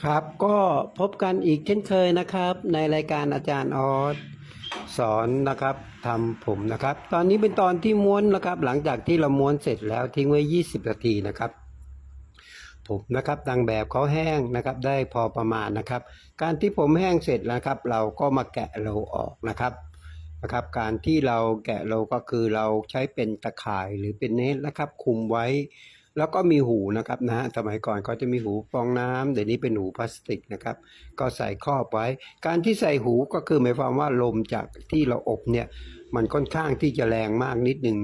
ครับก็พบกันอีกเช่นเคยนะครับ ในรายการอาจารย์ออสสอนนะครับทำผมนะครับ ตอนนี้เป็นตอนที่ม้วนนะครับ หลังจากที่เราม้วนเสร็จแล้วทิ้งไว้ 20 นาทีนะครับ ผมนะครับดังแบบเขาแห้งนะครับ ได้พอประมาณนะครับ การที่ผมแห้งเสร็จแล้วครับ เราก็มาแกะโลออกนะครับนะครับ การที่เราแกะโลก็คือเราใช้เป็นตะข่ายหรือเป็นเนตนะครับ คุมไว้ แล้วก็มีหูนะครับนะสมัยก่อนก็จะมีหูฟองน้ำเดี๋ยวนี้เป็นหูพลาสติกนะครับ ก็ใส่ครอบไว้ การที่ใส่หูก็คือหมายความว่าลมจากที่เราอบเนี่ย มันค่อนข้างที่จะแรงมากนิดหนึ่ง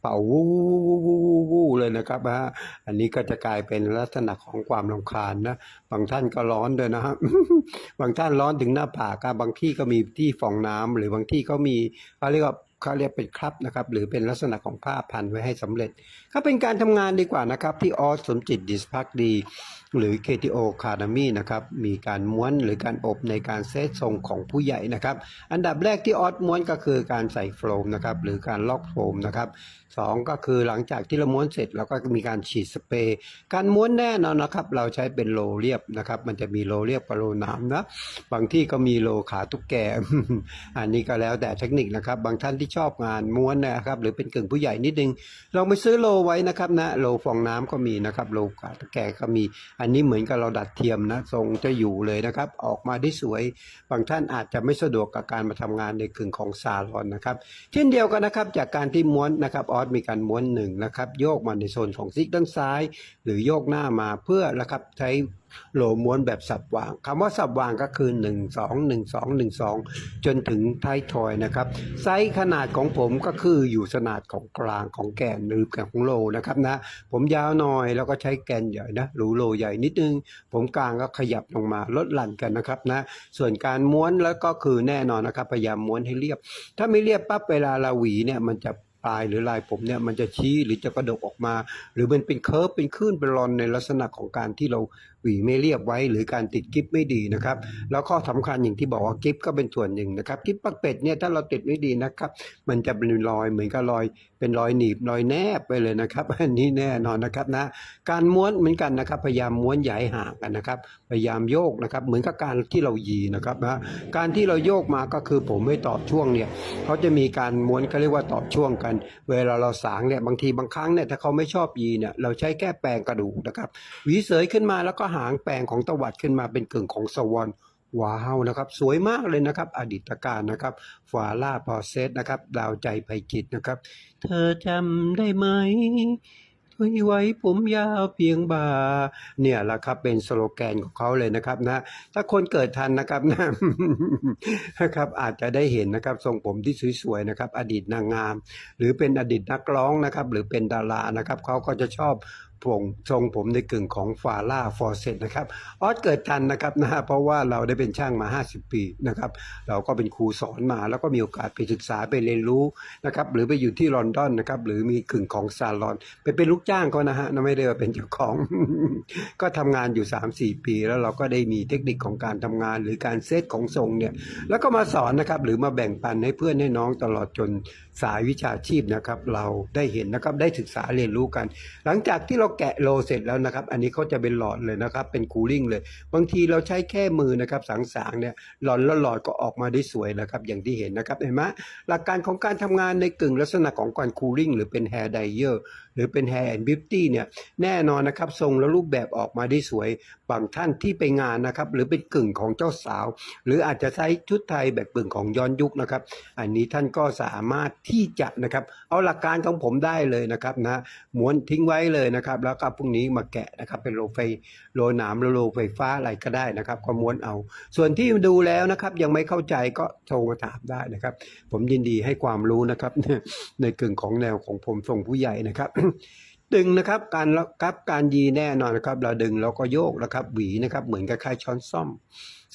เป่าวู้วู้วู้วู้วู้วู้เลยนะครับฮะอันนี้ก็จะกลายเป็นลักษณะของความรำคาญนะ บางท่านก็ร้อนด้วยนะฮะบางท่านร้อนถึงหน้าผากะบางที่ก็มีที่ฟองน้ำหรือบางที่ก็มีเขาเรียกว่า เขาเรียกเป็นครับนะครับ หรือเป็นลักษณะของผ้าพันไว้ให้สำเร็จ ก็เป็นการทำงานดีกว่านะครับ ที่ออสสมจิตดิสพักดี หรือ KTO c a d e m y นะครับ มีการม้วนหรือการอบในการเซตทรงของผู้ใหญ่นะครับ อันดับแรกที่ออสม้วนก็คือการใส่โฟมนะครับ หรือการล็อกโฟมนะครับสองก็คือหลังจากที่เราม้วนเสร็จเราก็มีการฉีดสเปรย์การม้วนแน่นอนนะครับ เราใช้เป็นโลเรียบนะครับ มันจะมีโลเรียบกับโลน้ำนะบางที่ก็มีโลขาตุ๊กแกอันนี้ก็แล้วแต่เทคนิคนะครับ บางท่านที่ชอบงานม้วนนะครับ หรือเป็นกึ่งผู้ใหญ่นิดนึงลองไปซื้อโลไว้นะครับนะโลฟองน้ำก็มีนะครับโลขาตุ๊กแกก็มี อันนี้เหมือนกับเราดัดเทียมนะทรงจะอยู่เลยนะครับ ออกมาได้สวย บางท่านอาจจะไม่สะดวกกับการมาทำงานในกึ่งของซาลอนนะครับเช่นเดียวกันนะครับจากการที่ม้วนนะครับออสมีการม้วนหนึ่งนะครับโยกมาในโซนของซิกด้านซ้าย หรือโยกหน้ามาเพื่อนะครับใช้ โหลม้วนแบบสับวางคำว่าสับวางก็คือ 1 2 1 2 1 2 จนถึงท้ายทอยนะครับ ไซส์ขนาดของผมก็คืออยู่ขนาดของกลางของแกนหรือแกนของโลนะครับนะ ผมยาวหน่อยแล้วก็ใช้แกนใหญ่นะหรูโลใหญ่นิดนึง ผมกลางก็ขยับลงมาลดหลั่นกันนะครับนะ ส่วนการม้วนแล้วก็คือแน่นอนนะครับพยายามม้วนให้เรียบ ถ้าไม่เรียบปั๊บเวลาเราหวีเนี่ยมันจะปลายหรือลายผมเนี่ยมันจะชี้หรือจะกระดกออกมา หรือมันเป็นเคิร์ฟเป็นคลื่นเป็นรอนในลักษณะของการที่เราหวีไม่เรียบไว้ หรือการติดกิฟไม่ดีนะครับ แล้วข้อสำคัญอย่างที่บอกว่ากิฟก็เป็นส่วนหนึ่งนะครับกิฟปักเป็ดเนี่ยถ้าเราติดไม่ดีนะครับ มันจะเป็นรอยเหมือนกับรอย เป็นรอยหนีบรอยแนบไปเลยนะครับ อันนี้แน่นอนนะครับนะ การม้วนเหมือนกันนะครับ พยายามม้วนใหญ่ห่างกันนะครับ พยายามโยกนะครับ เหมือนกับการที่เรายีนะครับนะการที่เราโยกมาก็คือผมไม่ตอบช่วงเนี่ยเขาจะมีการม้วนเขาเรียกว่าตอบช่วงกัน เวลาเราสางเนี่ยบางทีบางครั้งเนี่ยถ้าเขาไม่ชอบยีเนี่ยเราใช้แค่แปรงกระดูกนะครับหวีเสยขึ้นมาแล้วก็หางแปรงของตวัดขึ้นมาเป็นกึ่งของสวอนว้าวนะครับสวยมากเลยนะครับ อดีตการนะครับฟาล่าพอเซตนะครับดาวใจภัยจิตนะครับ เธอจำได้ไหมช่วยไว้ผมยาวเพียงบ่า เนี่ยละครับเป็นสโลแกนของเขาเลยนะครับนะ ถ้าคนเกิดทันนะครับนะนะครับอาจจะได้เห็นนะครับทรงผมที่สวยๆนะครับ อดีตนางงาม หรือเป็นอดีตนักร้องนะครับ หรือเป็นดารานะครับเขาก็จะชอบ ผมทรงผมในกึ่งของฟาล่าฟอร์เซตนะครับออสเกิดทันนะครับนะฮะเพราะว่าเราได้เป็นช่างมา 50 ปีนะครับเราก็เป็นครูสอนมาแล้วก็มีโอกาสไปศึกษาไปเรียนรู้นะครับหรือไปอยู่ที่ลอนดอนนะครับหรือมีกึ่งของซาลอน ไปเป็นลูกจ้างเขานะฮะไม่ได้ว่าเป็นเจ้าของ ก็ทำงานอยู่ 3-4 ปี แล้วเราก็ได้มีเทคนิคของการทำงาน หรือการเซตของทรงเนี่ยแล้วก็มาสอนนะครับหรือมาแบ่งปันให้เพื่อนให้น้องตลอดจนสายวิชาชีพนะครับเราได้เห็นนะครับได้ศึกษาเรียนรู้กัน หลังจากที่เราแกะโลเสร็จแล้วนะครับ อันนี้เขาจะเป็นหลอดเลยนะครับ เป็นคูลิ่งเลย บางทีเราใช้แค่มือนะครับสางๆเนี่ยหลอดแล้วหลอดก็ออกมาได้สวยนะครับ อย่างที่เห็นนะครับเห็นไหมหลักการของการทำงานในกึ่งลักษณะของการคูลิ่งหรือเป็นแฮร์ไดเออร์ หรือเป็นแฮร์แอนด์บิวตี้เนี่ยแน่นอนนะครับทรงและรูปแบบออกมาได้สวย บางท่านที่ไปงานนะครับหรือเป็นกึ่งของเจ้าสาว หรืออาจจะใช้ชุดไทยแบบกึ่งของย้อนยุคนะครับ อันนี้ท่านก็สามารถที่จะนะครับเอาหลักการของผมได้เลยนะครับนะม้วนทิ้งไว้เลยนะครับแล้วก็พรุ่งนี้มาแกะนะครับเป็นโลไฟโลหนามหรือโลไฟฟ้าอะไรก็ได้นะครับก็ม้วนเอา ส่วนที่ดูแล้วนะครับยังไม่เข้าใจก็โทรมาถามได้นะครับ ผมยินดีให้ความรู้นะครับในกึ่งของแนวของผมทรงผู้ใหญ่นะครับดึงนะครับการครับการยีแน่นอนนะครับ เราดึงแล้วก็โยกนะครับ หวีนะครับ เหมือนกับคล้ายช้อนซ่อม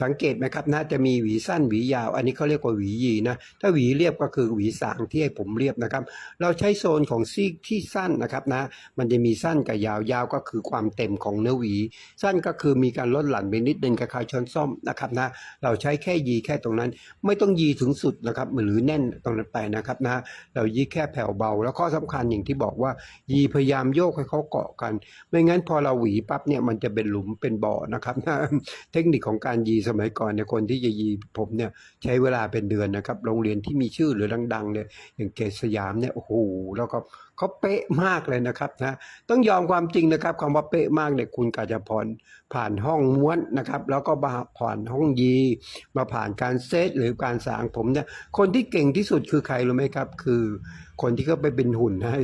สังเกตไหมครับน่าจะมีหวีสั้นหวียาว อันนี้เขาเรียกว่าหวียีนะ ถ้าหวีเรียบก็คือหวีสางที่ให้ผมเรียบนะครับ เราใช้โซนของซีกที่สั้นนะครับนะ มันจะมีสั้นกับยาวยาวก็คือความเต็มของเนื้อหวี สั้นก็คือมีการลดหลั่นไปนิดนึงคล้ายช้อนซ่อมนะครับนะ เราใช้แค่ยีแค่ตรงนั้น ไม่ต้องยีถึงสุดนะครับหรือแน่นตรงนั้นไปนะครับนะ เรายีแค่แผ่วเบา แล้วข้อสำคัญอย่างที่บอกว่า ยีพยายามามโยกให้เขาเกาะกัน ไม่งั้นพอเราหวีปั๊บเนี่ยมันจะเป็นหลุมเป็นบ่อนะครับเทคนิคของการยีสมัยก่อนเนี่ยคนที่จะยีผมเนี่ยใช้เวลาเป็นเดือนนะครับ โรงเรียนที่มีชื่อหรือดังๆเนี่ยอย่างเกษสยามเนี่ยโอ้โหแล้วก็เขาเป๊ะมากเลยนะครับนะต้องยอมความจริงนะครับคำว่าเป๊ะมากเนี่ยคุณกาจะพรผ่านห้องม้วนนะครับ แล้วก็มาผ่านห้องยี มาผ่านการเซตหรือการสางผมเนี่ยคนที่เก่งที่สุดคือใครรู้ไหมครับ คือคนที่เขาไปเป็นหุ่นให้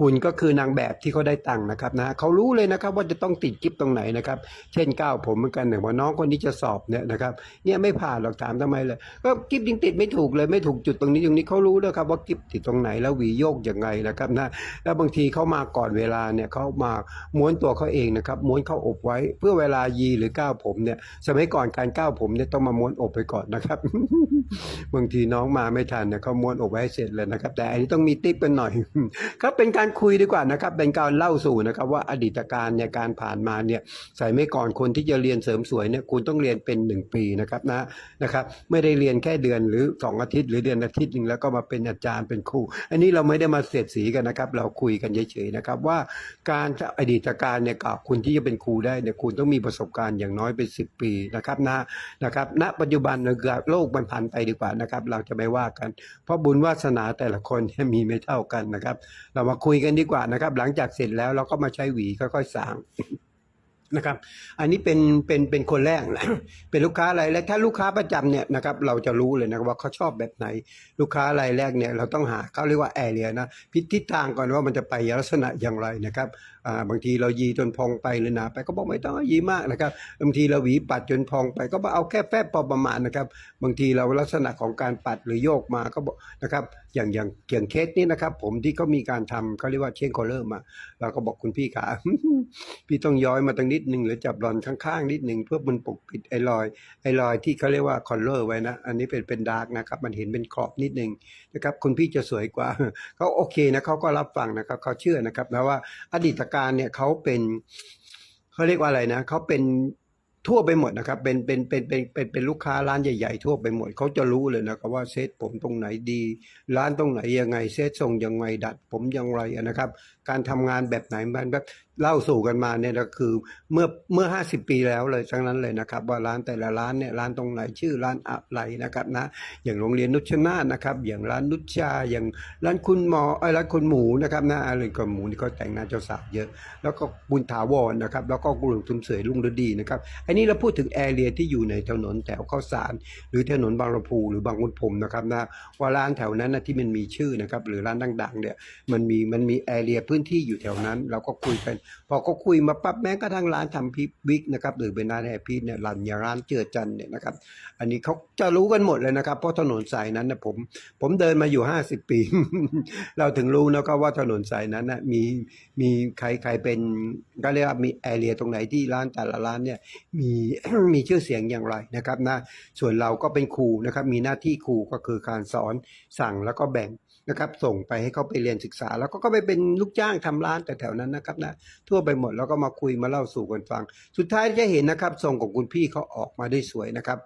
หุ่นก็คือนางแบบที่เขาได้ตังค์นะครับนะเขารู้เลยนะครับว่าจะต้องติดกิ๊บตรงไหนนะครับ เช่นก้าวผมเหมือนกันเนี่ยว่าน้องคนนี้จะสอบเนี่ยนะครับ เนี่ยไม่ผ่านหรอกถามทำไมเลย ก็กิ๊บยังติดไม่ถูกเลยไม่ถูกจุดตรงนี้ตรงนี้เขารู้ด้วครับว่ากิ๊บติดตรงไหนแล้วหวีโยกยังไงนะครับนะแล้วบางทีเขามาก่อนเวลาเนี่ยเขามาม้วนตัวเขาเองนะครับม้วนเข้าอบไว้ เพื่อเวลายีหรือก้าวผมเนี่ย สมัยก่อนการก้าวผมเนี่ยต้องมาม้วนอบไปก่อนนะครับบางทีน้องมาไม่ทันเนี่ยเขาม้วนอบไว้ให้เสร็จเลยนะครับแต่อันนี้ต้องมีติ๊บกันหน่อยครับเป็นการคุยดีกว่านะครับ เป็นการเล่าสู่นะครับว่าอดีตการเนี่ยการผ่านมาเนี่ยใส่ไม่ก่อนคนที่จะเรียนเสริมสวยเนี่ยคุณต้องเรียนเป็นหนึ่งปีนะครับนะนะครับ ไม่ได้เรียนแค่เดือนหรือสองอาทิตย์ หรือเดือนอาทิตย์หนึ่งแล้วก็มาเป็นอาจารย์เป็นครู อันนี้เราไม่ได้มาเสียดสีกันนะครับ เราคุยกันเฉยๆนะครับว่าการอดีตการเนี่ยกับคุณที่จะเป็นครูได้เนี่ยคุณต้องมีประสบการณ์อย่างน้อยเป็นสิบปีนะครับนะนะครับณปัจจุบันเนี่ยโลกมันผ่านไปดีกว่านะครับ เราจะไม่ว่ากัน เพราะบุญวาสนาแต่ละคนที่มีไม่เท่ากันนะครับ เรามาคุยกันดีกว่านะครับ หลังจากเสร็จแล้วเราก็มาใช้หวีค่อยๆสางนะครับ อันนี้เป็นเป็นเป็นคนแรกนะเป็นลูกค้ารายแรกถ้าลูกค้าประจำเนี่ยนะครับ เราจะรู้เลยนะครับว่าเขาชอบแบบไหน ลูกค้ารายแรกเนี่ยเราต้องหาเขาเรียกว่าแอเรียนะพิทิศทางก่อนว่ามันจะไปลักษณะอย่างไรนะครับบางทีเรายีจนพองไปหรือหนาไปก็บอกไม่ต้องยีมากนะครับบางทีเราหวีปัดจนพองไป ก็บอกเอาแค่แฟบพอประมาณนะครับ บางทีเราลักษณะของการปัดหรือโยกมาก็บอกนะครับ อย่างอย่างเกี่ยงเคสนี้นะครับ ผมที่เขามีการทำเขาเรียกว่าเชนคอลเลอร์มาเราก็บอกคุณพี่ขาพี่ต้องย้อยมาตั้งนิดหนึ่งหรือจับรอนข้างๆนิดหนึ่งเพื่อมันปกปิดไอ้รอยไอ้รอยที่เขาเรียกว่าคอลเลอร์ไว้นะ อันนี้เป็นเป็นดาร์กนะครับ มันเห็นเป็นขอบนิดหนึ่งนะครับ คุณพี่จะสวยกว่าเขาโอเคนะเขาก็รับฟังนะครับเขาเชื่อนะครับนะว่าอดีตการเนี่ยเขาเป็นเขาเรียกว่าอะไรนะเขาเป็นทั่วไปหมดนะครับ เป็นเป็นเป็นเป็นเป็นเป็นลูกค้าร้านใหญ่ๆ ทั่วไปหมดเขาจะรู้เลยนะครับว่าเซตผมตรงไหนดี ร้านตรงไหนยังไงเซตทรงยังไงดัด ผมยังไรนะครับการทำงานแบบไหนมันแบบเล่าสู่กันมาเนี่ยก็คือเมื่อเมื่อห้าสิบปีแล้วเลยทั้งนั้นเลยนะครับ ว่าร้านแต่ละร้านเนี่ยร้านตรงไหนชื่อร้านอะไรนะครับนะอย่างโรงเรียนนุชนาธนะครับ อย่างร้านนุชชาอย่างร้านคุณหมอไอ้ร้านคุณหมูนะครับนะอะไรก็หมูนี่ก็แต่งงานเจ้าสาวเยอะ แล้วก็บุญถาวรนะครับ แล้วก็กลุ่มทุนเสยลุงฤดีนะครับอันนี้เราพูดถึงแอเรียที่อยู่ในถนนแถวข้าวสาร หรือถนนบางลำพูหรือบางขุนพรมนะครับนะว่าร้านแถวนั้นนะที่มันมีชื่อนะครับหรือร้านดังๆเนี่ยมันมีมันมีแอเรียพื้นที่อยู่แถวนั้น เราก็คุยกัน พอเขาคุยมาปั๊บแม้กระทั่งร้านทำพิวิกนะครับหรือเป็นร้านแฮปปี้เนี่ยร้านยาร้านเจือจันเนี่ยนะครับ อันนี้เขาจะรู้กันหมดเลยนะครับ เพราะถนนสายนั้นนะผมผมเดินมาอยู่ห้าสิบปี เราถึงรู้นะครับว่าถนนสายนั้นนะมีมีใครใครเป็นก็เรียกว่ามีแอเรียตรงไหนที่ร้านแต่ละร้านเนี่ยมีมีชื่อเสียงอย่างไรนะครับนะส่วนเราก็เป็นครูนะครับมีหน้าที่ครูก็คือการสอนสั่งแล้วก็แบ่ง นะครับส่งไปให้เขาไปเรียนศึกษา แล้วก็ก็ไปเป็นลูกจ้างทำร้านแต่แถวนั้นนะครับนะทั่วไปหมดแล้วก็มาคุยมาเล่าสู่กันฟัง สุดท้ายจะเห็นนะครับทรงของคุณพี่เขาออกมาได้สวยนะครับ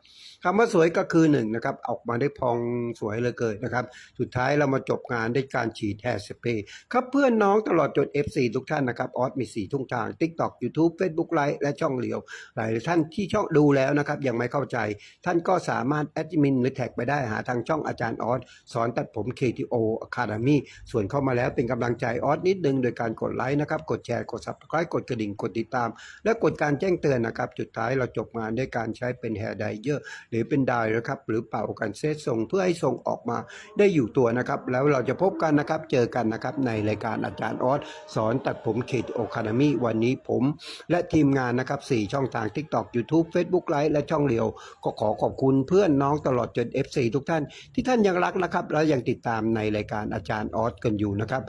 คำว่าสวยก็คือหนึ่งนะครับออกมาได้พองสวยเลยเกินนะครับ สุดท้ายเรามาจบงานด้วยการฉีดแฮร์สเปรย์ครับเพื่อนน้องตลอดจน FC ทุกท่านนะครับออสมี4ทุ่งทาง TikTok YouTube Facebook Live และช่องเหลียว หลายท่านที่ช่องดูแล้วนะครับ ยังไม่เข้าใจ ท่านก็สามารถแอดมินหรือแท็กไปได้หาทางช่องอาจารย์ออสสอนตัดผม KTO Academy ส่วนเข้ามาแล้วเป็นกำลังใจออสนิดนึงโดยการกดไลค์นะครับกดแชร์กด Subscribe กดกระดิ่งกดติดตาม และกดการแจ้งเตือนนะครับจุดท้ายเราจบงานด้วยการใช้เป็นแฮร์ไดเยอร์รือเป็นดร์นะครับ หรือเป่ากันเซตทรงเพื่อให้ทรงออกมาได้อยู่ตัวนะครับ แล้วเราจะพบกันนะครับเจอกันนะครับในรายการอาจารย์ออสสอนตัดผม KTO Academy วันนี้ผม และทีมงานนะครับ4ช่องทาง TikTok YouTube Facebook Live และช่องเรียว ก็ขอขอบคุณเพื่อนน้องตลอดจน FC ทุกท่าน ที่ท่านยังรักนะครับ และยังติดตามในรายการอาจารย์ออสกันอยู่นะครับ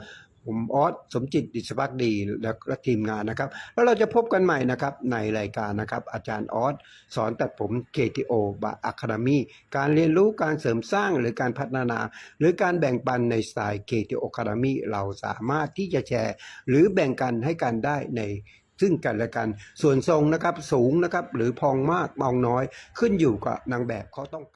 ผมออสสมจิตดิษภักดีและทีมงานนะครับ แล้วเราจะพบกันใหม่นะครับในรายการนะครับ อาจารย์ออสสอนตัดผม KTO บาอะคา d มีการเรียนรู้การเสริมสร้างหรือการพัฒนา หรือการแบ่งปันในสไตล์ KTO Academy เราสามารถที่จะแชร์ หรือแบ่งกันให้กันได้ในซึ่งกันและกัน ส่วนทรงนะครับสูงนะครับหรือพองมากมองน้อยขึ้นอยู่กับนางแบบเขาต้องการ